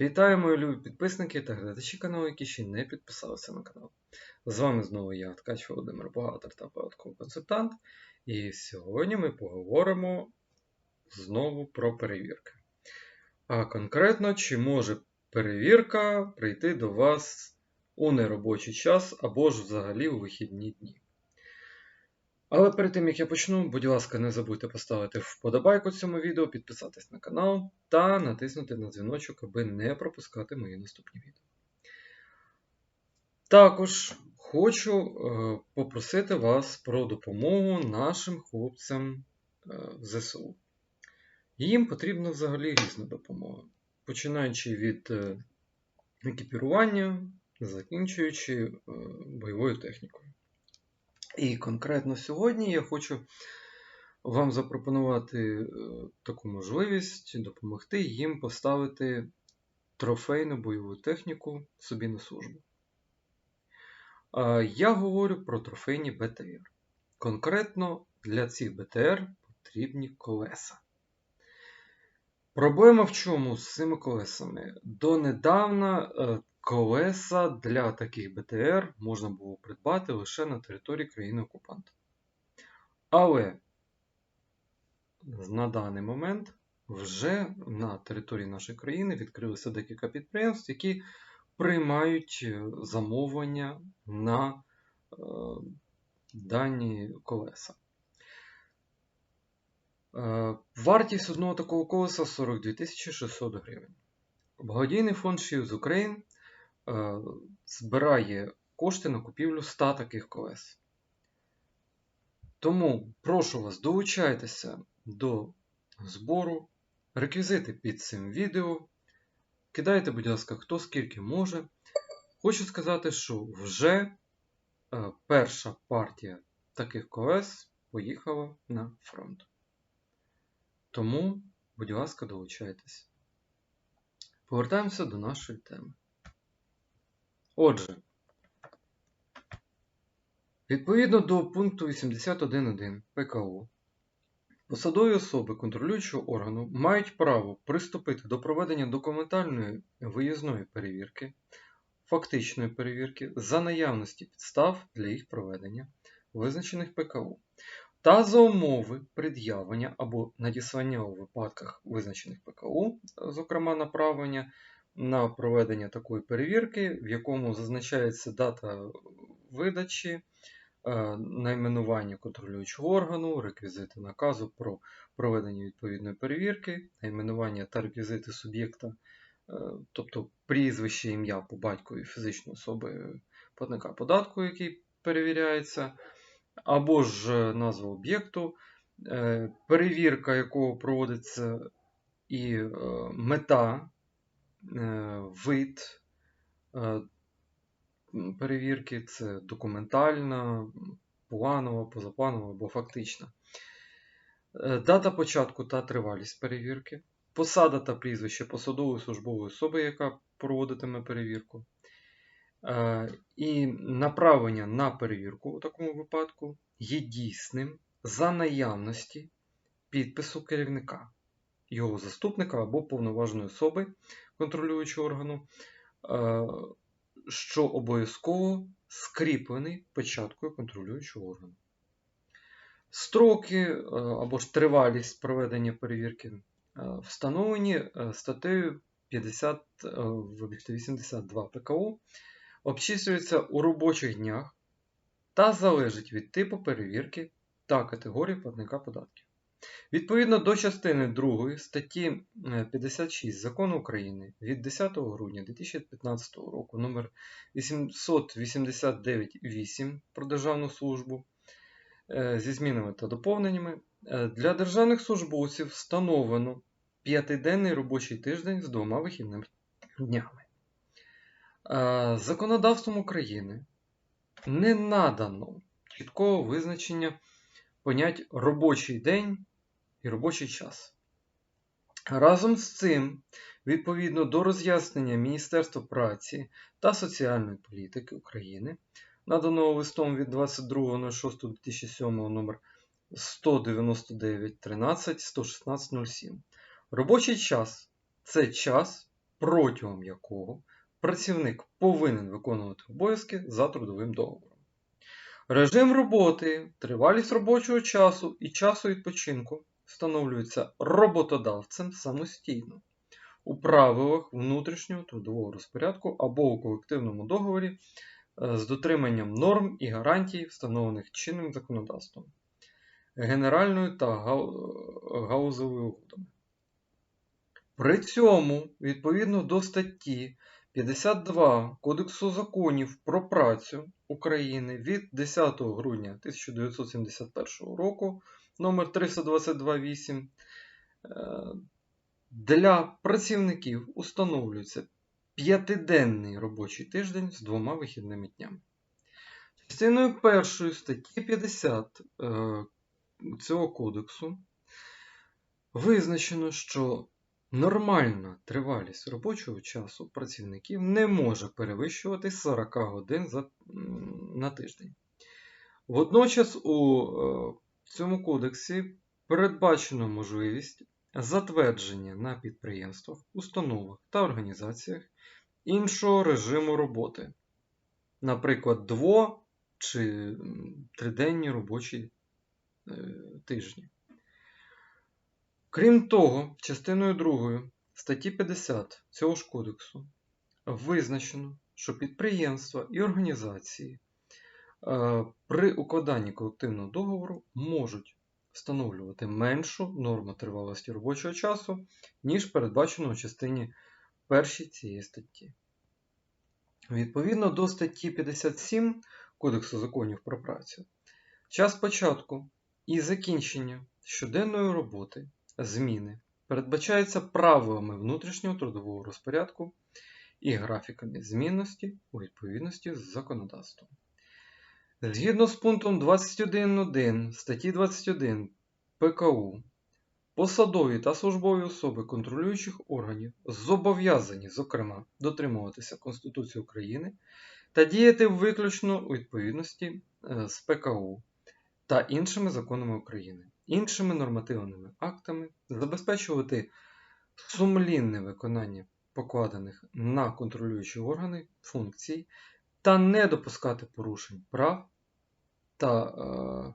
Вітаю, мої любі підписники та глядачі каналу, які ще не підписалися на канал. З вами знову я, Ткач Володимир Богатир та податковий консультант. І сьогодні ми поговоримо знову про перевірки. А конкретно, чи може перевірка прийти до вас у неробочий час або ж взагалі у вихідні дні. Але перед тим як я почну, будь ласка, не забудьте поставити вподобайку цьому відео, підписатись на канал та натиснути на дзвіночок, аби не пропускати мої наступні відео. Також хочу е, попросити вас про допомогу нашим хлопцям е, в ЗСУ. Їм потрібна взагалі різна допомога, починаючи від е, екіпірування, закінчуючи бойовою технікою. І конкретно сьогодні я хочу вам запропонувати е, таку можливість допомогти їм поставити трофейну бойову техніку собі на службу. Я говорю про трофейні БТР. Конкретно для цих БТР потрібні колеса. Проблема в чому з цими колесами? Донедавна е, колеса для таких БТР можна було придбати лише на території країни-окупанта. Але на даний момент вже на території нашої країни відкрилися декілька підприємств, які приймають е, замовлення на е, дані колеса. Е, вартість одного такого колеса 42 600 гривень. Благодійний фонд Shields Ukraine збирає кошти на купівлю 100 таких колес. Тому прошу вас, долучайтеся до збору, реквізити під цим відео. Кидайте, будь ласка, хто скільки може. Хочу сказати, що вже е, перша партія таких колес поїхала на фронт. Тому, будь ласка, долучайтесь. Повертаємося до нашої теми. Отже, відповідно до пункту 81.1 ПКО, посадові особи контролюючого органу мають право приступити до проведення документальної виїзної перевірки, фактичної перевірки за наявності підстав для їх проведення, визначених ПКО, та за умови пред'явлення або надіслання у випадках визначених ПКУ, зокрема направлення на проведення такої перевірки, в якому зазначається дата видачі, е, найменування контролюючого органу, реквізити наказу про проведення відповідної перевірки, найменування та реквізити суб'єкта, е, тобто прізвище, ім'я по батькові фізичної особи платника податку, який перевіряється або ж назва об'єкту, е, перевірка якого проводиться і мета, вид перевірки це документальна, планова, позапланова або фактична. Дата початку та тривалість перевірки, посада та прізвище посадової службової особи, яка проводитиме перевірку. Е, і направлення на перевірку у такому випадку є дійсним за наявності підпису керівника, його заступника або повноважної особи контролюючого органу, е, що обов'язково скріплений печаткою контролюючого органу. Строки е, або ж тривалість проведення перевірки встановлені статтею 50 в 82 ПКУ обчислюється у робочих днях та залежить від типу перевірки та категорії платника податків. Відповідно до частини 2 статті 56 е, Закону України від 10 грудня 2015 року номер 889.8 про державну службу е, зі змінами та доповненнями е, для державних службовців встановлено п'ятиденний робочий тиждень з двома вихідними днями. Законодавством України не надано чіткого визначення понять робочий день і робочий час. Разом з цим, відповідно до роз'яснення Міністерства праці та соціальної політики України, наданого листом від 22.06.2007 номер 199 13 116 07, робочий час це час протягом якого працівник повинен виконувати обов'язки за трудовим договором. Режим роботи, тривалість робочого часу і часу відпочинку встановлюються роботодавцем самостійно у правилах внутрішнього трудового розпорядку або у колективному договорі е, з дотриманням норм і гарантій, встановлених чинним законодавством, генеральною та гаузовою угодами. При цьому, відповідно до статті 52 Кодексу законів про працю України від 10 грудня 1971 року номер 322.8 е, для працівників установлюється п'ятиденний робочий тиждень з двома вихідними днями. Частиною першої статті 50 е, цього кодексу визначено, що нормальна тривалість робочого часу працівників не може перевищувати 40 годин за, на тиждень. Водночас у е, цьому кодексі передбачено можливість затвердження на підприємствах, установах та організаціях іншого режиму роботи, наприклад, дво- чи триденні робочі е, тижні. Крім того, частиною 2 статті 50 цього ж кодексу визначено, що підприємства і організації при укладанні колективного договору можуть встановлювати меншу норму тривалості робочого часу, ніж передбачено у частині першій цієї статті. Відповідно до статті 57 Кодексу законів про працю, час початку і закінчення щоденної роботи, зміни передбачається правилами внутрішнього трудового розпорядку і графіками змінності у відповідності з законодавством. Згідно з пунктом 21.1 статті 21 ПКУ, посадові та службові особи контролюючих органів зобов'язані, зокрема, дотримуватися Конституції України та діяти виключно у відповідності е, з ПКУ та іншими законами України, іншими нормативними актами, забезпечувати сумлінне виконання покладених на контролюючі органи функцій та не допускати порушень прав та е,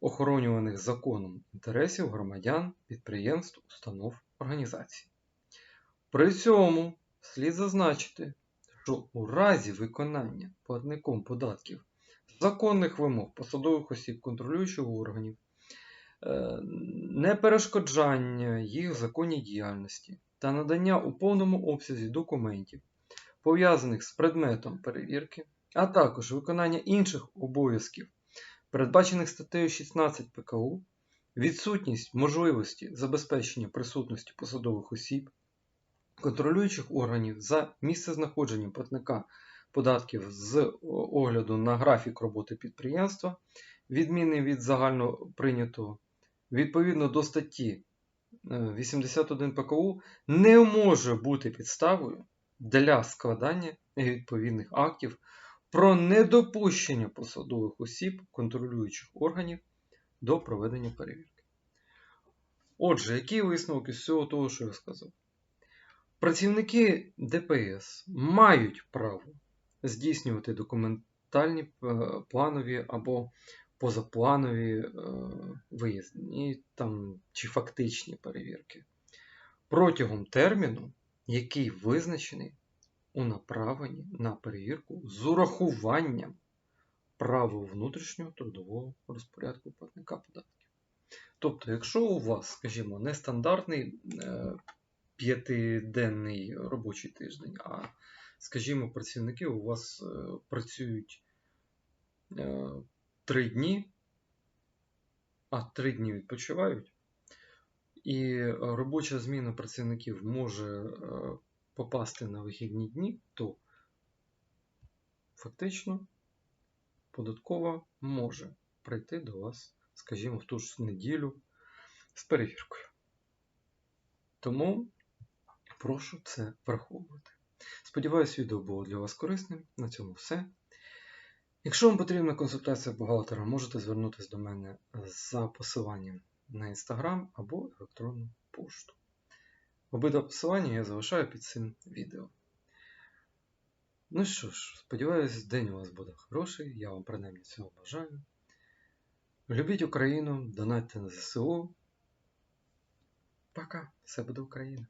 охоронюваних законом інтересів громадян, підприємств, установ, організацій. При цьому слід зазначити, що у разі виконання платником податків законних вимог посадових осіб контролюючих органів, е, неперешкоджання їх законній діяльності та надання у повному обсязі документів, пов'язаних з предметом перевірки, а також виконання інших обов'язків, передбачених статтею 16 ПКУ, відсутність можливості забезпечення присутності посадових осіб, контролюючих органів за місцезнаходженням платника податків з огляду на графік роботи підприємства, відмінний від загально прийнятого, відповідно до статті е, 81 ПКУ, не може бути підставою для складання відповідних актів про недопущення посадових осіб контролюючих органів до проведення перевірки. Отже, який висновок із всього того, що я сказав? Працівники ДПС мають право здійснювати документальні е, планові або позапланові е, виїзні там, чи фактичні перевірки протягом терміну, який визначений у направленні на перевірку з урахуванням правил внутрішнього трудового розпорядку платника податків. Тобто, якщо у вас, скажімо, нестандартний е, п'ятиденний робочий тиждень, а, скажімо, працівники у вас е, працюють е, три дні, а три дні відпочивають, і робоча зміна працівників може е, попасти на вихідні дні, то фактично податкова може прийти до вас, скажімо, в ту ж неділю з перевіркою. Тому прошу це враховувати. Сподіваюсь, відео було для вас корисним. На цьому все. Якщо вам потрібна консультація бухгалтера, можете звернутися до мене за посиланням на Instagram або електронну пошту. Обидва посилання я залишаю під цим відео. Ну що ж, сподіваюсь, день у вас буде хороший, я вам принаймні цього бажаю. Любіть Україну, донатьте на ЗСУ. Пока, все буде Україна!